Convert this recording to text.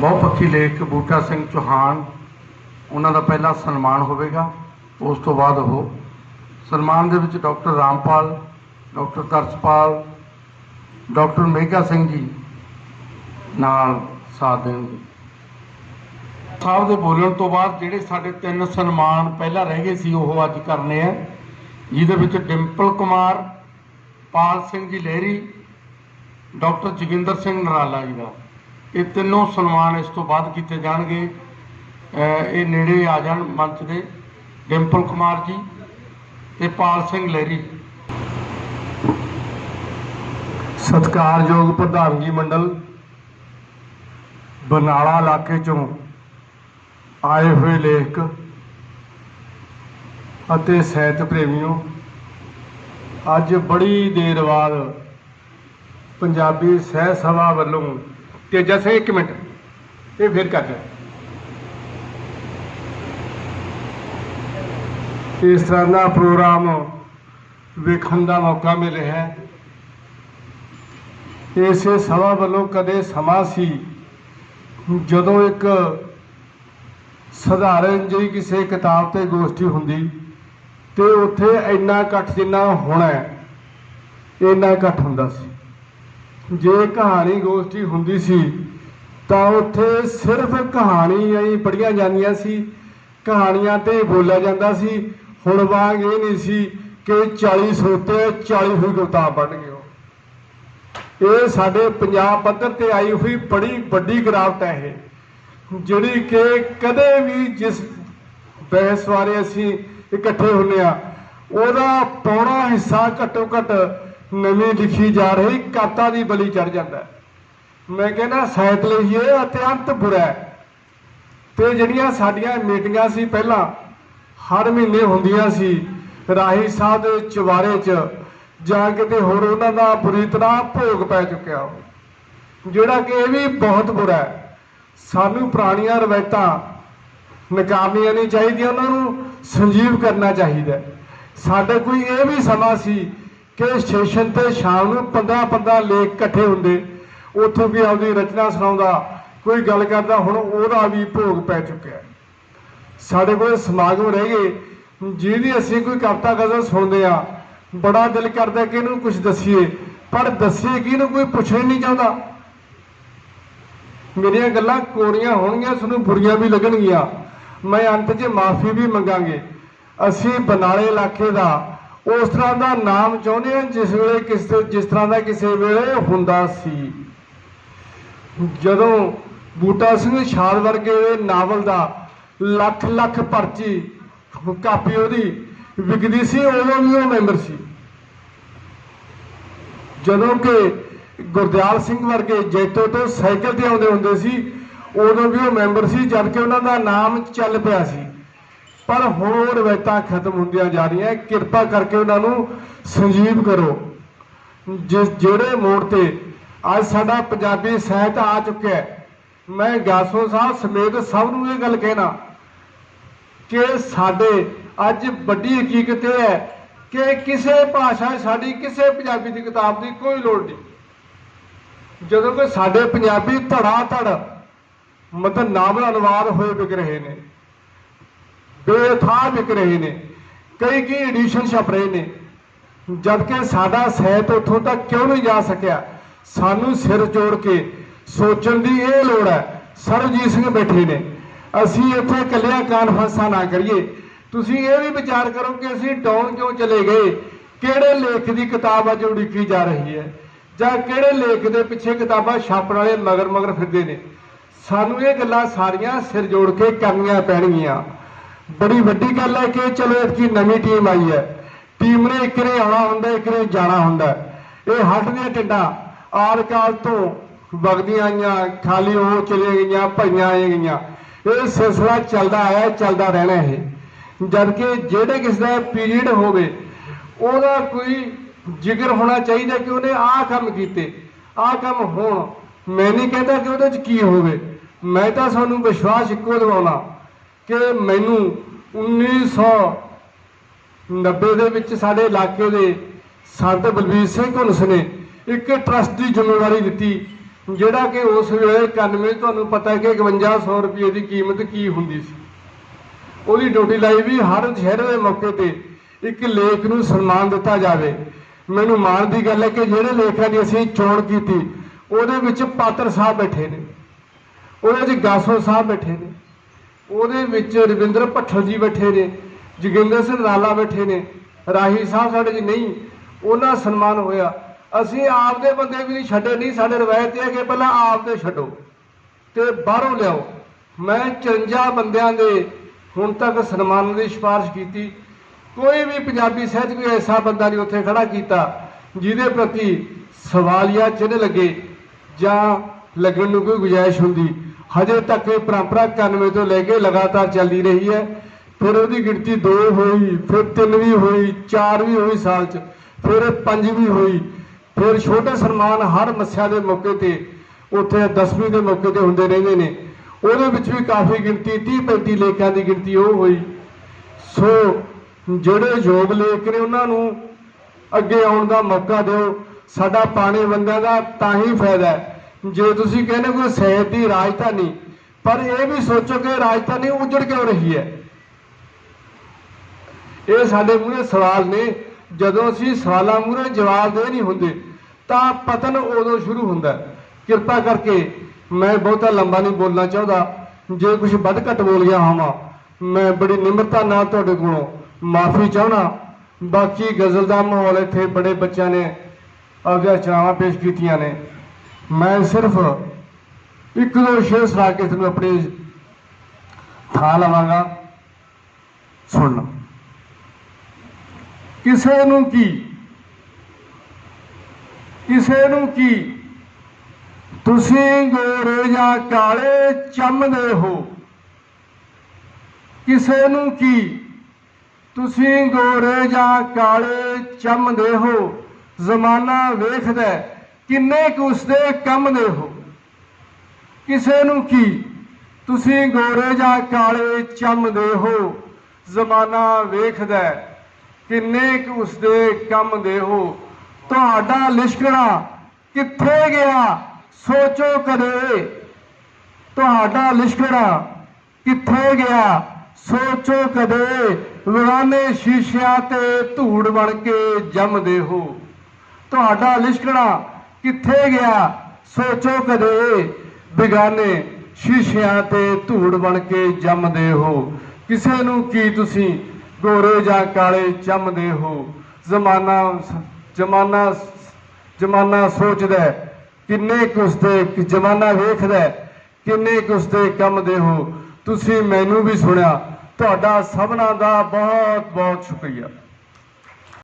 ਬਹੁਪੱਖੀ ਲੇਖ ਬੂਟਾ ਸਿੰਘ ਚੌਹਾਨ, ਉਹਨਾਂ ਦਾ ਪਹਿਲਾ ਸਨਮਾਨ ਹੋਵੇਗਾ। ਉਸ ਤੋਂ ਬਾਅਦ ਉਹ ਸਨਮਾਨ ਦੇ ਵਿੱਚ doctor Rampal, doctor Taraspal, doctor Megha Singh ji ਨਾਲ ਸਾਥ ਦੇਣਗੇ। ਸਾਹਿਬ ਦੇ ਬੋਲਣ ਤੋਂ ਬਾਅਦ ਜਿਹੜੇ ਸਾਡੇ ਤਿੰਨ ਸਨਮਾਨ ਪਹਿਲਾਂ ਰਹਿ ਗਏ ਸੀ, ਉਹ ਅੱਜ ਕਰਨੇ ਆ। ਜਿਹਦੇ ਵਿੱਚ ਡਿੰਪਲ ਕੁਮਾਰ, ਪਾਲ ਸਿੰਘ ਜੀ ਲਹਿਰੀ, ਡਾਕਟਰ ਜੋਗਿੰਦਰ ਸਿੰਘ ਨਰਾਲਾ ਜੀ ਦਾ। ਇਹ ਤਿੰਨੋਂ ਸਨਮਾਨ ਇਸ ਤੋਂ ਬਾਅਦ ਕੀਤੇ ਜਾਣਗੇ। ਇਹ ਨੇੜੇ ਆ ਜਾਣ ਮੰਚ ਦੇ। ਡਿੰਪਲ ਕੁਮਾਰ ਜੀ ਤੇ ਪਾਲ ਸਿੰਘ ਲਹਿਰੀ। ਸਤਿਕਾਰਯੋਗ ਪ੍ਰਧਾਨਗੀ ਮੰਡਲ ਬਨਾਲਾ ਇਲਾਕੇ ਚੋਂ ਆਏ ਹੋਏ ਲੇਖਕ ਅਤੇ ਸਾਹਿਤ ਪ੍ਰੇਮੀਓ, ਅੱਜ ਬੜੀ ਦੇਰ ਬਾਅਦ ਪੰਜਾਬੀ ਸਹਿ ਸਭਾ ਵੱਲੋਂ ਤੇਜਾ ਸਿੰਘ ਇੱਕ ਮਿੰਟ। ਇਹ ਫਿਰ ਕਰ ਲੈ। ਇਸ ਤਰ੍ਹਾਂ ਦਾ ਪ੍ਰੋਗਰਾਮ ਵੇਖਣ ਦਾ ਮੌਕਾ ਮਿਲਿਆ ਰਿਹਾ ਹੈ। ਇਸੇ ਸਭਾ ਵੱਲੋਂ ਕਦੇ ਸਮਾਂ ਸੀ, ਜਦੋਂ ਇੱਕ ਸਧਾਰਨ ਜਿਹੀ ਕਿਸੇ ਕਿਤਾਬ ਤੇ ਗੋਸ਼ਟੀ ਹੁੰਦੀ ਤੇ ਉੱਥੇ ਇੰਨਾ ਇਕੱਠ ਜਿੰਨਾ ਹੋਣਾ ਇੰਨਾ ਇਕੱਠ ਹੁੰਦਾ ਸੀ। ਜੇ ਕਹਾਣੀ ਗੋਸ਼ਟੀ ਹੁੰਦੀ ਸੀ, ਤਾਂ ਉੱਥੇ ਸਿਰਫ ਕਹਾਣੀ ਹੀ ਪੜੀਆਂ ਜਾਂਦੀਆਂ ਸੀ। ਕਹਾਣੀਆਂ ਤੇ ਬੋਲਿਆ ਜਾਂਦਾ ਸੀ, ਹੁਣ ਵਾਂਗ ਇਹ ਨਹੀਂ ਸੀ ਕਿ 40 ਸੋਤੇ 40 ਹੋਈ ਕਵਿਤਾ ਪੜ੍ਹ ਗਏ ਇਹ ਸਾਡੇ ਪੰਜਾਬ ਪੱਧਰ ਤੇ ਆਈ ਹੋਈ ਬੜੀ ਵੱਡੀ ਗਿਰਾਵਟ ਹੈ ਇਹ, ਜਿਹੜੀ ਕਿ ਕਦੇ ਵੀ ਜਿਸ ਬਹਿਸ ਬਾਰੇ ਅਸੀਂ ਇਕੱਠੇ ਹੁੰਨੇ ਆ ਉਹਦਾ ਪੌਣਾ ਹਿੱਸਾ ਘੱਟੋ ਘੱਟ ਨਵੀਂ ਲਿਖੀ ਜਾ ਰਹੀ ਕਾਤਾ ਦੀ ਬਲੀ ਚੜ ਜਾਂਦਾ ਮੈਂ ਕਹਿੰਦਾ ਸਾਹਿਤ ਲਈ ਇਹ ਅਤਿਅੰਤ ਬੁਰਾ ਹੈ। ਤੇ ਜਿਹੜੀਆਂ ਸਾਡੀਆਂ ਮੀਟਿੰਗਾਂ ਸੀ ਪਹਿਲਾਂ, ਹਰ ਮਹੀਨੇ ਹੁੰਦੀਆਂ ਸੀ, ਰਾਹੀ ਸਾਹਿਬ ਦੇ ਚੁਬਾਰੇ 'ਚ ਜਾਂ ਕਿਤੇ ਹੋਰ ਉਹਨਾਂ ਦਾ ਬੁਰੀ ਤਰ੍ਹਾਂ ਭੋਗ ਪੈ ਚੁੱਕਿਆ ਜਿਹੜਾ ਕਿ ਇਹ ਵੀ ਬਹੁਤ ਬੁਰਾ ਹੈ। ਸਾਨੂੰ ਪੁਰਾਣੀਆਂ ਰਵਾਇਤਾਂ ਨਕਾਮੀਆਂ ਨਹੀਂ ਚਾਹੀਦੀਆਂ, ਉਹਨਾਂ ਨੂੰ ਸੰਜੀਵ ਕਰਨਾ ਚਾਹੀਦਾ ਹੈ। ਸਾਡੇ ਕੋਈ ਇਹ ਵੀ ਸਮਾਂ ਸੀ ਕਿ ਸਟੇਸ਼ਨ ਤੇ ਸ਼ਾਮ ਨੂੰ 15 15 ਲੇਖ ਇਕੱਠੇ ਹੁੰਦੇ। ਉੱਥੋਂ ਵੀ ਆਪਦੀ ਰਚਨਾ ਸੁਣਾਉਂਦਾ। ਕੋਈ ਗੱਲ ਕਰਦਾ, ਹੁਣ ਉਹਦਾ ਵੀ ਭੋਗ ਪੈ ਚੁੱਕਿਆ। ਸਾਡੇ ਕੋਲ ਸਮਾਗਮ ਰਹਿ ਗਏ। ਜਿਹਦੀ ਅਸੀਂ ਕੋਈ ਕਵਿਤਾ ਗਜ਼ਲ ਸੁਣਦੇ ਆ, ਬੜਾ ਦਿਲ ਕਰਦਾ ਕਿ ਇਹਨੂੰ ਕੁਝ ਦਸੀਏ। ਪਰ ਦਸੀਏ ਕਿ ਇਹਨੂੰ ਕੋਈ ਪੁੱਛਣਾ ਨਹੀਂ ਚਾਹੁੰਦਾ। ਮੇਰੀਆਂ ਗੱਲਾਂ ਕੋਰੀਆਂ ਹੋਣਗੀਆਂ, ਤੁਹਾਨੂੰ ਬੁਰੀਆਂ ਵੀ ਲੱਗਣਗੀਆਂ। ਮੈਂ ਅੰਤ 'ਚ ਮਾਫੀ ਵੀ ਮੰਗਾਂਗੇ। ਅਸੀਂ ਬਨਾਲੇ ਇਲਾਕੇ ਦਾ ਉਸ ਤਰ੍ਹਾਂ ਦਾ ਨਾਮ ਚਾਹੁੰਦੇ ਹਾਂ, ਜਿਸ ਵੇਲੇ ਕਿਸ, ਜਿਸ ਤਰ੍ਹਾਂ ਦਾ ਕਿਸੇ ਵੇਲੇ ਹੁੰਦਾ ਸੀ। ਜਦੋਂ ਬੂਟਾ ਸਿੰਘ ਛਾਲ ਵਰਗੇ ਨਾਵਲ ਦਾ ਲੱਖ ਲੱਖ ਪਰਚੀ ਕਾਪੀ ਉਹਦੀ ਵਿਕਦੀ ਸੀ, ਉਦੋਂ ਵੀ ਉਹ ਮੈਂਬਰ ਸੀ। ਜਦੋਂ ਕਿ ਗੁਰਦਿਆਲ ਸਿੰਘ ਵਰਗੇ ਜੈਤੋ ਤੋਂ ਸਾਈਕਲ ਤੇ ਆਉਂਦੇ ਹੁੰਦੇ ਸੀ, ਉਦੋਂ ਵੀ ਉਹ ਮੈਂਬਰ ਸੀ, ਜਦ ਕਿ ਉਹਨਾਂ ਦਾ ਨਾਮ ਚੱਲ ਪਿਆ ਸੀ। ਪਰ ਹੁਣ ਉਹ ਰਵਾਇਤਾਂ ਖਤਮ ਹੁੰਦੀਆਂ ਜਾ ਰਹੀਆਂ। ਕਿਰਪਾ ਕਰਕੇ ਉਹਨਾਂ ਨੂੰ ਸੰਜੀਵ ਕਰੋ। ਜਿਸ ਜਿਹੜੇ ਮੋੜ ਤੇ ਅੱਜ ਸਾਡਾ ਪੰਜਾਬੀ ਸਾਹਿਤ ਆ ਚੁੱਕਿਆ ਹੈ, ਮੈਂ ਗਾਸੋ ਸਾਹਿਬ ਸਮੇਤ ਸਭ ਨੂੰ ਇਹ ਗੱਲ ਕਹਿਣਾ ਕਿ ਸਾਡੇ ਅੱਜ ਵੱਡੀ ਹਕੀਕਤ ਇਹ ਹੈ ਕਿ ਕਿਸੇ ਭਾਸ਼ਾ ਸਾਡੀ ਕਿਸੇ ਪੰਜਾਬੀ ਦੀ ਕਿਤਾਬ ਦੀ ਕੋਈ ਲੋੜ ਨਹੀਂ। ਜਦੋਂ ਕਿ ਸਾਡੇ ਪੰਜਾਬੀ ਧੜਾ ਧੜ ਮਤਲਬ ਨਾਵਲ ਅਨੁਵਾਦ ਹੋਏ ਵਿਕ ਰਹੇ ਨੇ। ਬੇਥਾਹ ਵਿਕ ਰਹੇ ਨੇ। ਕਈ ਕਈ ਐਡੀਸ਼ਨ ਛਪ ਰਹੇ ਨੇ। ਜਦਕਿ ਸਾਡਾ ਸਹਿਤ ਉੱਥੋਂ ਤੱਕ ਕਿਉਂ ਨਹੀਂ ਜਾ ਸਕਿਆ? ਸਾਨੂੰ ਸਿਰ ਜੋੜ ਕੇ ਸੋਚਣ ਦੀ ਇਹ ਲੋੜ ਹੈ, ਸਰਬਜੀਤ ਸਿੰਘ ਬੈਠੇ ਨੇ। ਅਸੀਂ ਇੱਥੇ ਇਕੱਲਿਆਂ ਕਾਨਫਰੰਸਾਂ ਨਾ ਕਰੀਏ। ਤੁਸੀਂ ਇਹ ਵੀ ਵਿਚਾਰ ਕਰੋ ਕਿ ਅਸੀਂ ਡਾਊਨ ਕਿਉਂ ਚਲੇ ਗਏ? ਕਿਹੜੇ ਲੇਖ ਦੀ ਕਿਤਾਬ ਅੱਜ ਉਡੀਕੀ ਜਾ ਰਹੀ ਹੈ? ਜਾਂ ਕਿਹੜੇ ਲੇਖ ਦੇ ਪਿੱਛੇ ਕਿਤਾਬਾਂ ਛਾਪਣ ਵਾਲੇ ਮਗਰ ਮਗਰ ਫਿਰਦੇ ਨੇ? ਸਾਨੂੰ ਇਹ ਗੱਲਾਂ ਸਾਰੀਆਂ ਸਿਰ ਜੋੜ ਕੇ ਕਰਨੀਆਂ ਪੈਣਗੀਆਂ। ਬੜੀ ਵੱਡੀ ਗੱਲ ਹੈ ਕਿ ਚਲੋ ਇਤਕੀ ਨਵੀਂ ਟੀਮ ਆਈ ਹੈ। ਟੀਮ ਨੇ ਇੱਕ ਨੇ ਆਉਣਾ ਹੁੰਦਾ ਇੱਕ ਨੇ ਜਾਣਾ ਹੁੰਦਾ। ਇਹ ਹੱਟ ਦੀਆਂ ਟਿੱਡਾਂ। ਆਲ ਕਾਲ ਤੋਂ ਵਗਦੀਆਂ ਆਈਆਂ, ਖਾਲੀ ਉਹ ਚਲੀਆਂ ਗਈਆਂ, ਭਈਆਂ ਆਏ ਗਈਆਂ। ਇਹ ਸਿਲਸਿਲਾ ਚੱਲਦਾ ਆਇਆ, ਚੱਲਦਾ ਰਹਿਣਾ ਇਹ। ਜਦ ਕਿ ਜਿਹੜੇ ਕਿਸੇ ਦਾ ਪੀਰੀਅਡ ਹੋਵੇ, ਉਹਦਾ ਕੋਈ ਜ਼ਿਕਰ ਹੋਣਾ ਚਾਹੀਦਾ ਕਿ ਉਹਨੇ ਆਹ ਕੰਮ ਕੀਤੇ, ਆਹ ਕੰਮ ਹੋਣ। ਮੈਂ ਨਹੀਂ ਕਹਿੰਦਾ ਕਿ ਉਹਦੇ 'ਚ ਕੀ ਹੋਵੇ। ਮੈਂ ਤਾਂ ਤੁਹਾਨੂੰ ਵਿਸ਼ਵਾਸ ਇੱਕੋ ਦਿਵਾਉਣਾ। ਕਿ ਮੈਨੂੰ 1990 ਦੇ ਵਿੱਚ ਸਾਡੇ ਇਲਾਕੇ ਦੇ ਸੰਤ ਬਲਬੀਰ ਸਿੰਘ ਘੁੰਸ ਨੇ ਇੱਕ ਟਰਸਟ ਦੀ ਜ਼ਿੰਮੇਵਾਰੀ ਦਿੱਤੀ, ਜਿਹੜਾ ਕਿ ਉਸ ਵੇਲੇ 91 ਤੁਹਾਨੂੰ ਪਤਾ ਹੈ ਕਿ 5100 ਰੁਪਏ ਦੀ ਕੀਮਤ ਕੀ ਹੁੰਦੀ ਸੀ। ਉਹਦੀ ਡਿਊਟੀ ਲਾਈ ਵੀ ਹਰ ਸ਼ਹਿਰ ਦੇ ਮੌਕੇ ਤੇ ਇੱਕ ਲੇਖ ਨੂੰ ਸਨਮਾਨ ਦਿੱਤਾ ਜਾਵੇ। ਮੈਨੂੰ ਮਾਣ ਦੀ ਗੱਲ ਹੈ ਕਿ ਜਿਹੜੇ ਲੇਖਾਂ ਦੀ ਅਸੀਂ ਚੋਣ ਕੀਤੀ, ਉਹਦੇ ਵਿੱਚ ਪਾਤਰ ਸਾਹਿਬ ਬੈਠੇ ਨੇ। ਉਹਦੇ ਵਿੱਚ ਗਾਸੋ ਸਾਹਿਬ ਬੈਠੇ ਨੇ। ਉਹਦੇ ਵਿੱਚ ਰਵਿੰਦਰ ਭੱਠਲ ਜੀ ਬੈਠੇ ਨੇ, ਜੋਗਿੰਦਰ ਸਿੰਘ ਰਾਲਾ ਬੈਠੇ ਨੇ, ਰਾਹੀ ਸਾਹਿਬ ਸਾਡੇ ਜੀ ਨਹੀਂ, ਉਹਨਾਂ ਸਨਮਾਨ ਹੋਇਆ। ਅਸੀਂ ਆਪਦੇ ਬੰਦੇ ਵੀ ਨਹੀਂ ਛੱਡੇ, ਨਹੀਂ ਸਾਡੇ ਰਵਾਇਤ ਇਹ ਹੈ ਕਿ ਪਹਿਲਾਂ ਆਪ ਦੇ ਛੱਡੋ ਤੇ ਬਾਹਰੋਂ ਲਿਆਓ। ਮੈਂ 54 ਬੰਦਿਆਂ ਦੇ ਹੁਣ ਤੱਕ ਸਨਮਾਨ ਦੀ ਸਿਫਾਰਿਸ਼ ਕੀਤੀ। ਕੋਈ ਵੀ ਪੰਜਾਬੀ ਸਾਹਿਤ ਕੋਈ ਐਸਾ ਬੰਦਾ ਨਹੀਂ ਉੱਥੇ ਖੜਾ ਕੀਤਾ ਜਿਹਦੇ ਪ੍ਰਤੀ ਸਵਾਲੀਆ ਚਿੰਨ੍ਹ ਲੱਗੇ ਜਾਂ ਲੱਗਣ ਨੂੰ ਕੋਈ ਗੁੰਜਾਇਸ਼ ਹੁੰਦੀ। ਹਜੇ ਤੱਕ ਇਹ ਪਰੰਪਰਾ 91 ਤੋਂ ਲੈ ਕੇ ਲਗਾਤਾਰ ਚੱਲਦੀ ਰਹੀ ਹੈ। ਫਿਰ ਉਹਦੀ ਗਿਣਤੀ 2 ਹੋਈ, ਫਿਰ 3 ਵੀ ਹੋਈ 4 ਵੀ ਹੋਈ ਸਾਲ 'ਚ, ਫਿਰ 5 ਵੀ ਹੋਈ। ਫਿਰ ਛੋਟੇ ਸਨਮਾਨ ਹਰ ਮੱਸਿਆ ਦੇ ਮੌਕੇ ਤੇ ਉੱਥੇ 10ਵੀਂ ਦੇ ਮੌਕੇ ਤੇ ਹੁੰਦੇ ਰਹਿੰਦੇ ਨੇ। ਉਹਦੇ ਵਿੱਚ ਵੀ ਕਾਫੀ ਗਿਣਤੀ 30 35 ਲੇਖਾਂ ਦੀ ਗਿਣਤੀ ਉਹ ਹੋਈ। ਸੋ ਜਿਹੜੇ ਯੋਗ ਲੇਖ ਨੇ ਉਹਨਾਂ ਨੂੰ ਅੱਗੇ ਆਉਣ ਦਾ ਮੌਕਾ ਦਿਓ। ਸਾਡਾ ਪਾਣੀ ਬੰਦਿਆਂ ਦਾ ਤਾਂ ਹੀ ਫਾਇਦਾ ਹੈ। ਜੇ ਤੁਸੀਂ ਕਹਿੰਦੇ ਕੋਈ ਸਿਹਤ ਦੀ ਰਾਜਧਾਨੀ, ਪਰ ਇਹ ਵੀ ਸੋਚੋ ਕਿ ਰਾਜਧਾਨੀ ਉਜੜ ਕਿਉਂ ਰਹੀ ਹੈ? ਇਹ ਸਾਡੇ ਮੂਹਰੇ ਸਵਾਲ ਨੇ। ਜਦੋਂ ਅਸੀਂ ਸਵਾਲਾਂ ਮੂਹਰੇ ਜਵਾਬ ਦੇ ਨਹੀਂ ਹੁੰਦੇ, ਤਾਂ ਪਤਨ ਉਦੋਂ ਸ਼ੁਰੂ ਹੁੰਦਾ। ਕਿਰਪਾ ਕਰਕੇ ਮੈਂ ਬਹੁਤਾ ਲੰਬਾ ਨਹੀਂ ਬੋਲਣਾ ਚਾਹੁੰਦਾ। ਜੇ ਕੁਝ ਵੱਧ ਘੱਟ ਬੋਲ ਗਿਆ ਹਾਂ ਮੈਂ ਬੜੀ ਨਿਮਰਤਾ ਨਾਲ ਤੁਹਾਡੇ ਕੋਲੋਂ ਮਾਫੀ ਚਾਹਣਾ ਬਾਕੀ ਗਜ਼ਲ ਦਾ ਮਾਹੌਲ ਇੱਥੇ ਬੜੇ ਬੱਚਿਆਂ ਨੇ ਆਪਦੀਆਂ ਰਚਨਾਵਾਂ ਪੇਸ਼ ਕੀਤੀਆਂ ਨੇ। ਮੈਂ ਸਿਰਫ ਇੱਕ ਦੋ ਸ਼ੇਰ ਸੁਣਾ ਕੇ ਤੁਹਾਨੂੰ ਆਪਣੀ ਥਾਂ ਲਵਾਂਗਾ। ਸੁਣ ਕਿਸੇ ਨੂੰ ਕੀ? ਕਿਸੇ ਨੂੰ ਕੀ? ਤੁਸੀਂ ਗੋਰੇ ਜਾਂ ਕਾਲੇ ਚਮਦੇ ਹੋ? ਕਿਸੇ ਨੂੰ ਕੀ? ਤੁਸੀਂ ਗੋਰੇ ਜਾਂ ਕਾਲੇ ਚੰਮਦੇ ਹੋ? ਜ਼ਮਾਨਾ ਵੇਖਦਾ ਕਿੰਨੇ ਕੁ ਉਸਦੇ ਕੰਮ ਦੇ ਹੋ ਕਿਸੇ ਨੂੰ ਕੀ? ਤੁਸੀਂ ਗੋਰੇ ਜਾਂ ਕਾਲੇ ਚੰਮਦੇ ਹੋ? ਜ਼ਮਾਨਾ ਵੇਖਦਾ ਕਿੰਨੇ ਕੁ ਉਸਦੇ ਕੰਮ ਦੇ ਹੋ? ਤੁਹਾਡਾ ਲਿਸ਼ਕਣਾ ਕਿੱਥੇ ਗਿਆ? ਸੋਚੋ ਕਦੇ। ਤੁਹਾਡਾ ਲਿਸ਼ਕਣਾ ਕਿੱਥੇ ਗਿਆ? ਸੋਚੋ ਕਦੇ। ਵਿਰਾਨੇ ਸ਼ੀਸ਼ਿਆਂ ਤੇ ਧੂੜ ਬਣ ਕੇ ਜੰਮਦੇ ਹੋ। ਤੁਹਾਡਾ ਲਿਸ਼ਕਣਾ ਕਿੱਥੇ ਗਿਆ? ਸੋਚੋ ਕਦੇ। ਬਿਗਾਨੇ, ਸ਼ੀਸ਼ਿਆਂ ਤੇ ਧੂੜ ਬਣ ਕੇ ਜੰਮਦੇ ਹੋ। ਕਿਸੇ ਨੂੰ ਕੀ ਤੁਸੀਂ ਗੋਰੇ ਜਾਂ ਕਾਲੇ ਚੰਮਦੇ ਹੋ? ਜ਼ਮਾਨਾ ਜ਼ਮਾਨਾ ਜ਼ਮਾਨਾ ਸੋਚਦਾ ਕਿੰਨੇ ਕੁ ਉਸਦੇ ਜ਼ਮਾਨਾ ਵੇਖਦਾ ਕਿੰਨੇ ਕੁ ਉਸਦੇ ਕੰਮਦੇ ਹੋ? ਤੁਸੀਂ ਮੈਨੂੰ ਵੀ ਸੁਣਿਆ, ਤੁਹਾਡਾ ਸਭਨਾਂ ਦਾ ਬਹੁਤ ਬਹੁਤ ਸ਼ੁਕਰੀਆ।